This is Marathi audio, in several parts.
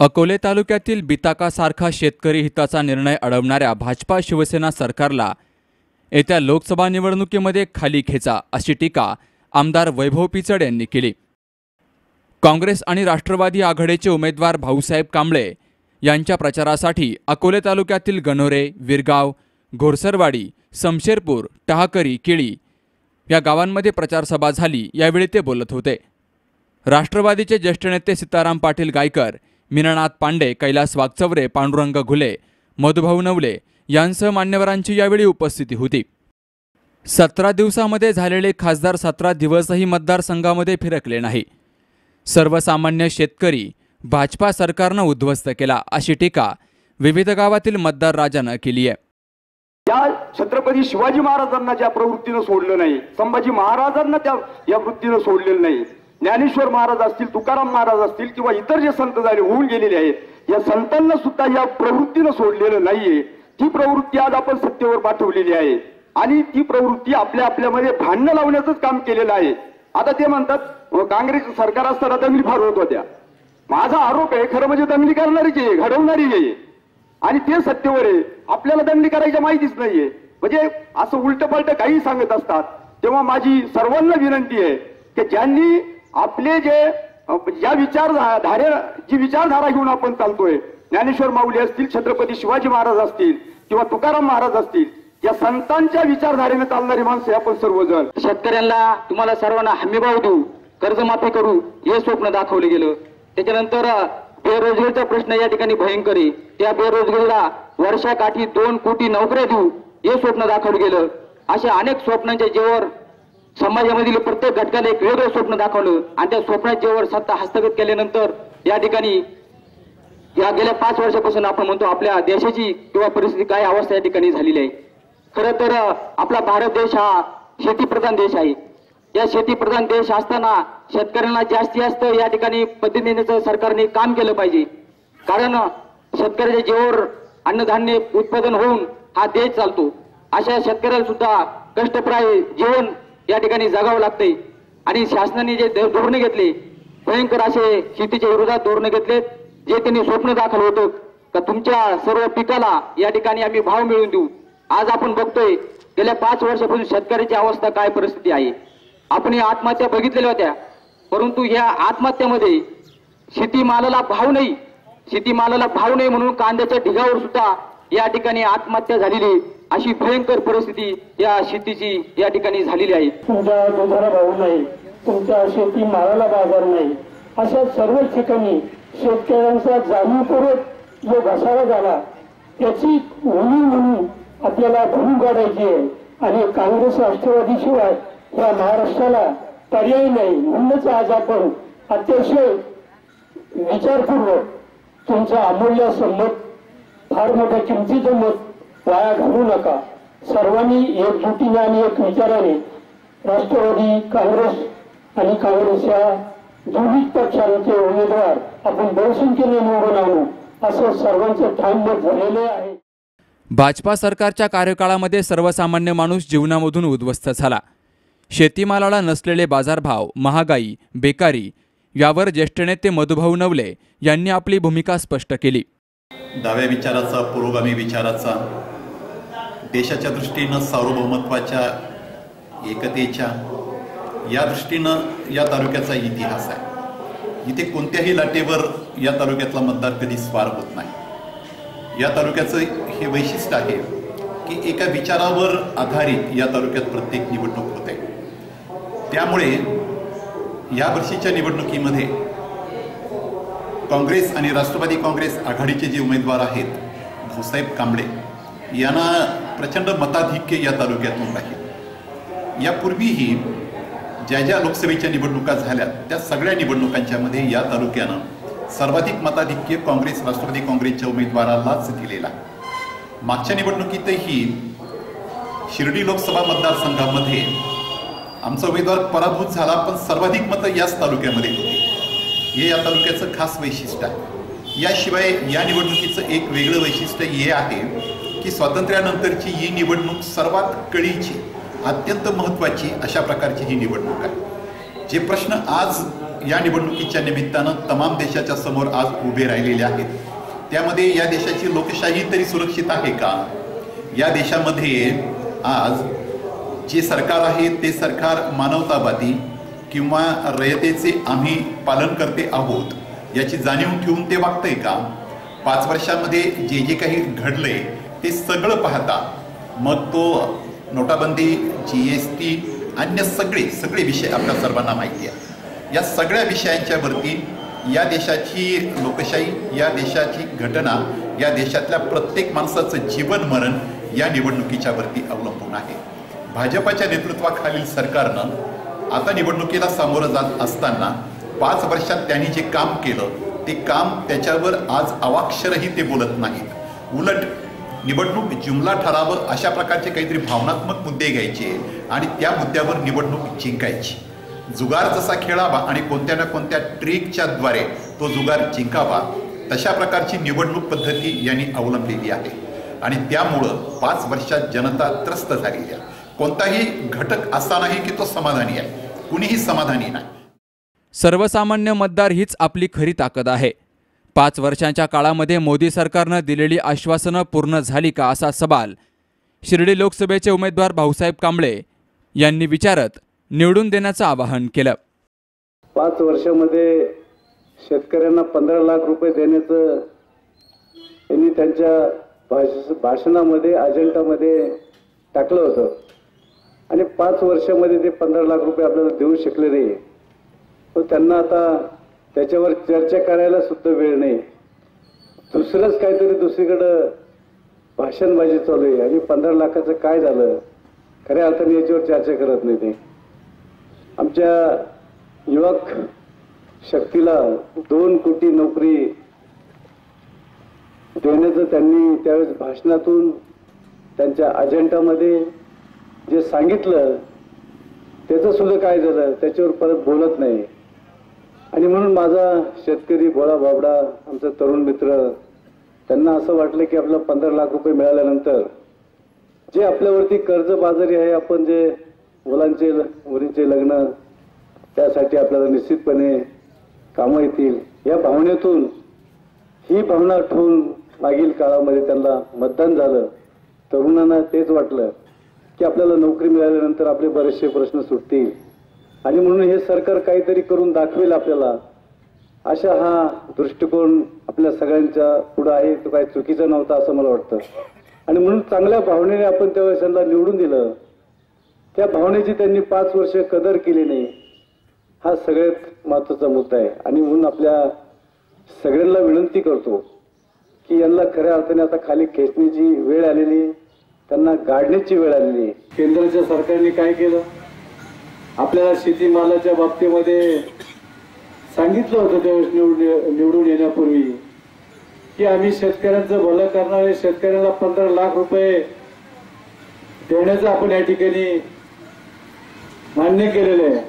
अकोले तालुक्यातील बिताकासारखा शेतकरी हिताचा निर्णय अडवणाऱ्या भाजपा शिवसेना सरकारला येत्या लोकसभा निवडणुकीमध्ये खाली खेचा अशी टीका आमदार वैभव पिचड यांनी केली. काँग्रेस आणि राष्ट्रवादी आघाडीचे उमेदवार भाऊसाहेब कांबळे यांच्या प्रचारासाठी अकोले तालुक्यातील गणोरे विरगाव घोरसरवाडी समशेरपूर टहाकरी केळी या गावांमध्ये प्रचारसभा झाली यावेळी ते बोलत होते. राष्ट्रवादीचे ज्येष्ठ नेते सीताराम पाटील गायकर मीनानाथ पांडे कैलास वागचवरे पांडुरंग घुले मधुभाऊ नवले यांसह मान्यवरांची यावेळी उपस्थिती होती. सतरा दिवसामध्ये झालेले खासदार सतरा दिवसही मतदारसंघामध्ये फिरकले नाही. सर्वसामान्य शेतकरी भाजपा सरकारनं उद्ध्वस्त केला अशी टीका विविध गावातील मतदार राजानं केली आहे. या छत्रपती शिवाजी महाराजांना ज्या प्रवृत्तीनं सोडलं नाही संभाजी महाराजांना त्या या वृत्तीनं सोडलेलं नाही ज्ञानेश्वर महाराज असतील तुकाराम महाराज असतील किंवा इतर जे संत झाले होऊन गेलेले आहेत या संतांना सुद्धा या प्रवृत्तीनं सोडलेलं नाहीये. ती प्रवृत्ती आज आपण सत्तेवर पाठवलेली आहे. आणि ती प्रवृत्ती आपल्या आपल्यामध्ये भांडणं लावण्याचंच काम केलेलं आहे. आता ते म्हणतात हो, काँग्रेस सरकार असताना दंगली फार होत होत्या. माझा आरोप आहे खरं म्हणजे दंगली करणारीच आहे घडवणारी आहे. आणि ते सत्तेवर आहे. आपल्याला दंगली करायच्या माहितीच नाहीये. म्हणजे असं उलट पालट काही सांगत असतात. तेव्हा माझी सर्वांना विनंती आहे की ज्यांनी आपले जे अ, या विचारधारे जी विचारधारा घेऊन आपण चालतोय ज्ञानेश्वर माऊली असतील छत्रपती शिवाजी महाराज असतील किंवा तुकाराम महाराज असतील या संतांच्या विचारधारेने चालणारी माणसं आपण सर्वजण. शेतकऱ्यांना तुम्हाला सर्वांना हमीभाव देऊ कर्जमाफी करू हे स्वप्न दाखवलं गेलं. त्याच्यानंतर बेरोजगारीचा प्रश्न या ठिकाणी भयंकर आहे. त्या बेरोजगारीला वर्षाकाठी दोन कोटी नोकऱ्या देऊ हे स्वप्न दाखवलं गेलं. अशा अनेक स्वप्नांच्या जेवर समाजामधील प्रत्येक घटकाने एक वेगळं स्वप्न दाखवलं. आणि त्या स्वप्नाच्यावर सत्ता हस्तगत केल्यानंतर या ठिकाणी या गेल्या पाच वर्षापासून आपण म्हणतो आपल्या देशाची किंवा परिस्थिती काय अवस्था या ठिकाणी झालेली आहे. खरं तर आपला भारत देश हा शेतीप्रधान देश आहे. या शेतीप्रधान देश असताना शेतकऱ्यांना जास्तीत जास्त या ठिकाणी पद्धतीनेच सरकारने काम केलं पाहिजे. कारण शेतकऱ्याच्या जीवावर अन्नधान्य उत्पादन होऊन हा देश चालतो. अशा शेतकऱ्याला सुद्धा कष्टप्राय जीवन या ठिकाणी जगावं लागतंय. आणि शासनाने जे धोरणे घेतले भयंकर असे शेतीच्या विरोधात धोरणे घेतलेत जे त्यांनी स्वप्न दाखल होतं का तुमच्या सर्व पिकाला या ठिकाणी आम्ही भाव मिळवून देऊ. आज आपण बघतोय गेल्या पाच वर्षापासून शेतकऱ्याची अवस्था काय परिस्थिती आहे. आपण या आत्महत्या बघितलेल्या होत्या परंतु या आत्महत्यामध्ये शेतीमालाला भाव नाही. शेतीमालाला भाव नाही म्हणून कांद्याच्या ढिगावर सुद्धा या ठिकाणी आत्महत्या झालेली अशी भयंकर परिस्थिती या शेतीची या ठिकाणी झालेली आहे. तुमच्या दुधाला भाऊ नाही तुमच्या शेती माराला बाजार नाही. अशा सर्व ठिकाणी शेतकऱ्यांचा जाणीवपूर्वक जो घसारा झाला त्याची उणीव म्हणून आपल्याला भरून काढायची आहे. आणि काँग्रेस राष्ट्रवादी शिवाय या महाराष्ट्राला पर्याय नाही म्हणूनच आज आपण अतिशय विचारपूर्वक तुमचं अमूल्य संमत फार मोठ्या किमतीचं मत वाया घालू नका. सर्वांनी एकजुटीने आणि एक विचाराने राष्ट्रवादी काँग्रेस आणि काँग्रेस या दोन्ही पक्षांचे उमेदवार आपण बहुसंख्येने निवडून आणू. असं सर्वांचं ठाम मत झालेले आहे. भाजपा सरकारच्या कार्यकाळामध्ये सर्वसामान्य माणूस जीवनामधून उद्ध्वस्त झाला. शेतीमालाला नसलेले बाजारभाव महागाई बेकारी यावर ज्येष्ठ नेते मधुभाऊ नवले यांनी आपली भूमिका स्पष्ट केली. डाव्या विचाराचा पुरोगामी विचाराचा देशाच्या दृष्टीनं सार्वभौमत्वाच्या एकतेच्या या दृष्टीनं या तालुक्याचा इतिहास आहे. इथे कोणत्याही लाटेवर या तालुक्यातला मतदार कधी स्वार होत नाही. या तालुक्याचं हे वैशिष्ट्य आहे की एका विचारावर आधारित या तालुक्यात प्रत्येक निवडणूक होते. त्यामुळे या वर्षीच्या निवडणुकीमध्ये काँग्रेस आणि राष्ट्रवादी काँग्रेस आघाडीचे जे उमेदवार आहेत भाऊसाहेब कांबळे यांना प्रचंड मताधिक्य या तालुक्यातून राहील यापूर्वीही ज्या ज्या लोकसभेच्या निवडणुका झाल्या त्या सगळ्या निवडणुकांच्यामध्ये या तालुक्यानं सर्वाधिक मताधिक्य काँग्रेस राष्ट्रवादी काँग्रेसच्या उमेदवारालाच दिलेला मागच्या निवडणुकीतही शिर्डी लोकसभा मतदारसंघामध्ये आमचा उमेदवार पराभूत झाला पण सर्वाधिक मतं याच तालुक्यामध्ये होती. हे या तालुक्याचं खास वैशिष्ट्य आहे. याशिवाय या निवडणुकीचं एक वेगळं वैशिष्ट्य हे आहे की स्वातंत्र्यानंतरची ही निवडणूक सर्वात कळीची अत्यंत महत्त्वाची अशा प्रकारची ही निवडणूक आहे. जे प्रश्न आज या निवडणुकीच्या निमित्तानं तमाम देशाच्या समोर आज उभे राहिलेले आहेत त्यामध्ये या देशाची लोकशाही तरी सुरक्षित आहे का? या देशामध्ये आज जे सरकार आहे ते सरकार मानवतावादी किंवा रयतेचे आम्ही पालन करते आहोत याची जाणीव ठेवून ते वागतंय का? पाच वर्षामध्ये जे जे काही घडलंय ते सगळं पाहता. मग तो नोटाबंदी जी एस टी अन्य सगळे सगळे विषय आपल्या सर्वांना माहिती आहे. या सगळ्या विषयांच्यावरती या देशाची लोकशाही या देशाची घटना या देशातल्या प्रत्येक माणसाचं जीवन मरण या निवडणुकीच्या वरती अवलंबून आहे. भाजपाच्या नेतृत्वाखालील सरकारनं आता निवडणुकीला सामोरं जात असताना पाच वर्षात त्यांनी जे काम केलं ते काम त्याच्यावर आज अवाक्षरही ते बोलत नाहीत. उलट निवडणूक जुमला ठरावं अशा प्रकारचे काहीतरी भावनात्मक मुद्दे घ्यायचे आणि त्या मुद्द्यावर निवडणूक जिंकायची. जुगार जसा खेळावा आणि कोणत्या ना कोणत्या ट्रिकच्या द्वारे तो जुगार जिंकावा तशा प्रकारची निवडणूक पद्धती यांनी अवलंबलेली आहे. आणि त्यामुळं पाच वर्षात जनता त्रस्त झालेली आहे. कोणताही घटक असा नाही की तो समाधानी आहे. कुणीही समाधानी नाही. सर्वसामान्य मतदार हीच आपली खरी ताकद आहे. पाच वर्षांच्या काळामध्ये मोदी सरकारनं दिलेली आश्वासनं पूर्ण झाली का असा सवाल शिर्डी लोकसभेचे उमेदवार भाऊसाहेब कांबळे यांनी विचारत निवडून देण्याचं आवाहन केलं. पाच वर्षामध्ये शेतकऱ्यांना पंधरा लाख रुपये देण्याचं त्यांनी त्यांच्या भाष भाषणामध्ये अजेंडामध्ये टाकलं होतं. आणि पाच वर्षामध्ये ते पंधरा लाख रुपये आपल्याला देऊ शकले नाही. तो त्यांना आता त्याच्यावर चर्चा करायला सुद्धा वेळ नाही. दुसरंच काहीतरी दुसरीकडं भाषणबाजी चालू आहे. आणि पंधरा लाखाचं काय झालं? खऱ्या अर्थाने याच्यावर चर्चा करत नाही ते. आमच्या युवक शक्तीला दोन कोटी नोकरी देण्याचं त्यांनी त्यावेळेस भाषणातून त्यांच्या अजेंडामध्ये जे सांगितलं त्याचं सुद्धा काय झालं? त्याच्यावर परत बोलत नाही. आणि म्हणून माझा शेतकरी भोळा बाबडा आमचा तरुण मित्र त्यांना असं वाटलं की आपल्याला पंधरा लाख रुपये मिळाल्यानंतर जे आपल्यावरती कर्जबाजारी आहे आपण जे मुलांचे मुलींचे लग्न त्यासाठी आपल्याला निश्चितपणे कामं येतील. या भावनेतून ही भावना ठेवून मागील काळामध्ये त्यांना मतदान झालं. तरुणांना तेच वाटलं की आपल्याला नोकरी मिळाल्यानंतर आपले बरेचसे प्रश्न सुटतील. आणि म्हणून हे सरकार काहीतरी करून दाखवेल आपल्याला. अशा हा दृष्टिकोन आपल्या सगळ्यांच्या पुढं आहे. तो काही चुकीचा नव्हता असं मला वाटतं. आणि म्हणून चांगल्या भावनेने आपण त्यावेळेस त्यांना निवडून दिलं. त्या भावनेची त्यांनी पाच वर्ष कदर केली नाही. हा सगळ्यात महत्त्वाचा मुद्दा आहे. आणि म्हणून आपल्या सगळ्यांना विनंती करतो की यांना खऱ्या अर्थाने आता खाली खेचण्याची वेळ आलेली त्यांना गाडण्याची वेळ आलेली आहे. केंद्राच्या सरकारने काय केलं? आपल्याला शेतीमालाच्या बाबतीमध्ये सांगितलं होतं त्यावेळेस निवडून निवडून येण्यापूर्वी की आम्ही शेतकऱ्यांचं भलं करणारे शेतकऱ्याला पंधरा लाख रुपये देण्याचं आपण या ठिकाणी मान्य केलेलं आहे.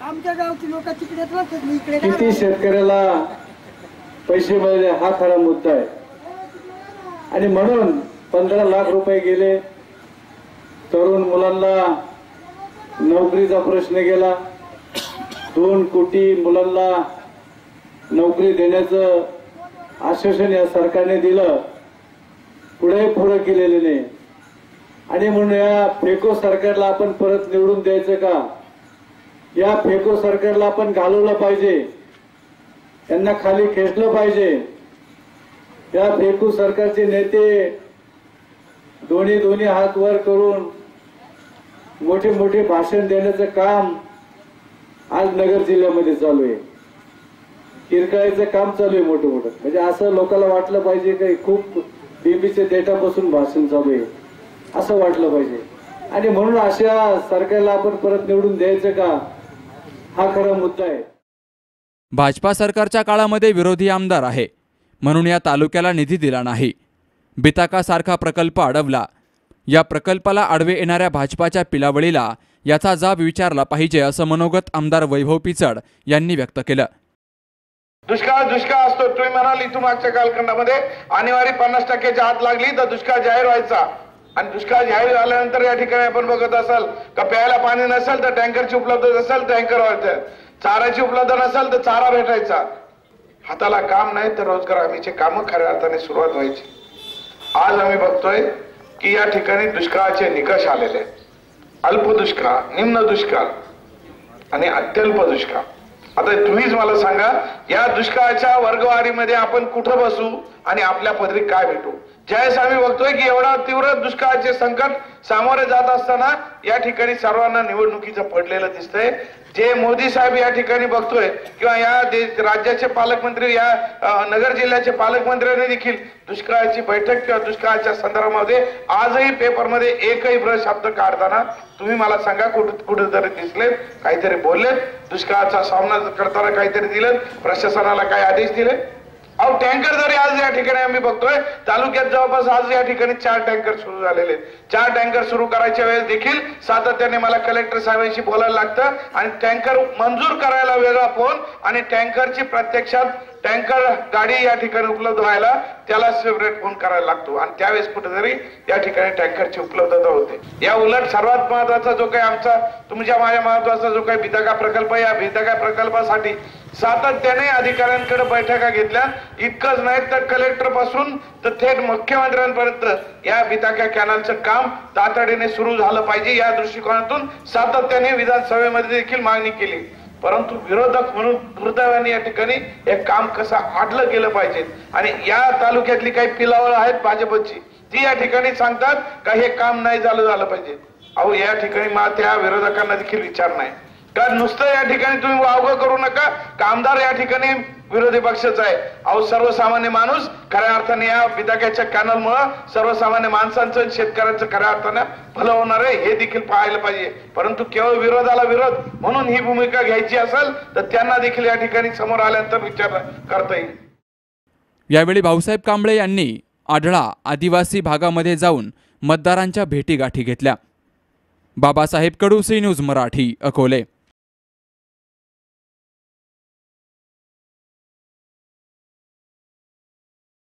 आमच्या गावची लोक तिकडे किती शेतकऱ्याला पैसे मिळाले हा खरा मुद्दा आहे. आणि म्हणून पंधरा लाख रुपये गेले तरुण मुलांना नोकरीचा प्रश्न गेला. दोन कोटी मुलांना नोकरी देण्याचं आश्वासन या सरकारने दिलं. पुढे पुढे केलेले नाही. आणि म्हणून या फेको सरकारला आपण परत निवडून द्यायचं का? या फेको सरकारला आपण घालवलं पाहिजे. त्यांना खाली खेचलं पाहिजे. या फेकू सरकारचे नेते दोन्ही दोन्ही हात वर करून मोठे मोठे भाषण देण्याचं काम आज नगर जिल्ह्यामध्ये चालू आहे. किरकाळीचं काम चालू आहे मोठं मोठं म्हणजे असं लोकांना वाटलं पाहिजे की खूप बीबीच्या डेटापासून भाषण चालू आहे. असं वाटलं पाहिजे. आणि म्हणून अशा सरकारला आपण परत निवडून द्यायचं का? हा खरा मुद्दा आहे. भाजपा सरकारच्या काळामध्ये विरोधी आमदार आहे. म्हणून या तालुक्याला निधी दिला नाही. बिताकासारखा प्रकल्प अडवला. या प्रकल्पाला आडवे येणाऱ्या भाजपाच्या पिलावळीला याचा जाब विचारला पाहिजे असं मनोगत आमदार वैभव पिचड यांनी व्यक्त केलं. दुष्काळ दुष्काळ असतो तुम्ही म्हणाल इथून मागच्या कालखंडामध्ये अनिवार्य पन्नास टक्क्याच्या आत लागली तर दुष्काळ जाहीर व्हायचा. आणि दुष्काळ जाहीर झाल्यानंतर या ठिकाणी आपण बघत असाल का प्यायला पाणी नसेल तर टँकरची उपलब्ध असेल टँकर व्हायचं. चाराची उपलब्ध नसेल तर चारा भेटायचा. हाताला काम नाही तर रोजगार हमीचे कामं खऱ्या अर्थाने सुरुवात व्हायची. आज आम्ही बघतोय की या ठिकाणी दुष्काळाचे निकष आलेले आहेत. अल्प दुष्काळ निम्न दुष्काळ आणि अत्यल्प दुष्काळ. आता तुम्हीच मला सांगा या दुष्काळाच्या वर्गवारीमध्ये आपण कुठं बसू आणि आपल्या पदरी काय भेटू? ज्यावेळेस आम्ही बघतोय की एवढा तीव्र दुष्काळाचे संकट सामोरे जात असताना या ठिकाणी सर्वांना निवडणुकीचं पडलेलं दिसतंय. जे मोदी साहेब या ठिकाणी बघतोय किंवा या राज्याचे पालकमंत्री या नगर जिल्ह्याचे पालकमंत्र्यांनी देखील दुष्काळाची बैठक किंवा दुष्काळाच्या संदर्भामध्ये आजही पेपरमध्ये एकही ब्र शब्द काढताना तुम्ही मला सांगा कुठं कुठेतरी दिसले काहीतरी बोलले दुष्काळाचा सामना करताना काहीतरी दिलं प्रशासनाला काही आदेश दिले अहो टँकर जरी आज या ठिकाणी आम्ही बघतोय तालुक्यात जवळपास आज या ठिकाणी चार टँकर सुरू झालेले आहेत. चार टँकर सुरू करायच्या वेळेस देखील सातत्याने मला कलेक्टर साहेबांशी बोलायला लागतं आणि टँकर मंजूर करायला वेगळा फोन आणि टँकरची प्रत्यक्षात टँकर गाडी या ठिकाणी उपलब्ध व्हायला त्याला सेपरेट फोन करायला लागतो. आणि त्यावेळेस कुठेतरी या ठिकाणी टँकरची उपलब्धता होते. या उलट सर्वात महत्त्वाचा जो काही आमचा तुमच्या माझ्या महत्त्वाचा जो काही भितका प्रकल्प या बिताका प्रकल्पासाठी सातत्याने अधिकाऱ्यांकडे बैठका घेतल्या. इतकंच नाही तर कलेक्टरपासून तर थेट मुख्यमंत्र्यांपर्यंत या बिताक्या कॅनलचं काम तातडीने सुरू झालं पाहिजे. या दृष्टिकोनातून सातत्याने विधानसभेमध्ये देखील मागणी केली. परंतु विरोधक म्हणून दुर्दैवाने या ठिकाणी हे काम कसं आडलं गेलं पाहिजे. आणि या तालुक्यातली काही पिलावळ आहेत भाजपची ती या ठिकाणी सांगतात का हे काम नाही झालं झालं पाहिजे. अहो या ठिकाणी मला त्या विरोधकांना देखील विचार नाही. कारण नुसतं या ठिकाणी तुम्ही वावगं करू नका? कामदार या ठिकाणी विरोधी पक्षाचा आहे. अहो सर्वसामान्य माणूस खऱ्या अर्थाने या विधाक्याच्या कॅनलमुळं सर्वसामान्य माणसांचं आणि शेतकऱ्यांचं खऱ्या अर्थानं भलं होणार आहे हे देखील पाहायला पाहिजे. परंतु केवळ विरोधाला विरोध म्हणून ही भूमिका घ्यायची असेल तर त्यांना देखील या ठिकाणी समोर आल्यानंतर विचार करता येईल. यावेळी भाऊसाहेब कांबळे यांनी आढळा आदिवासी भागामध्ये जाऊन मतदारांच्या भेटीगाठी घेतल्या. Babasaheb Kadu C news Marathi Akole.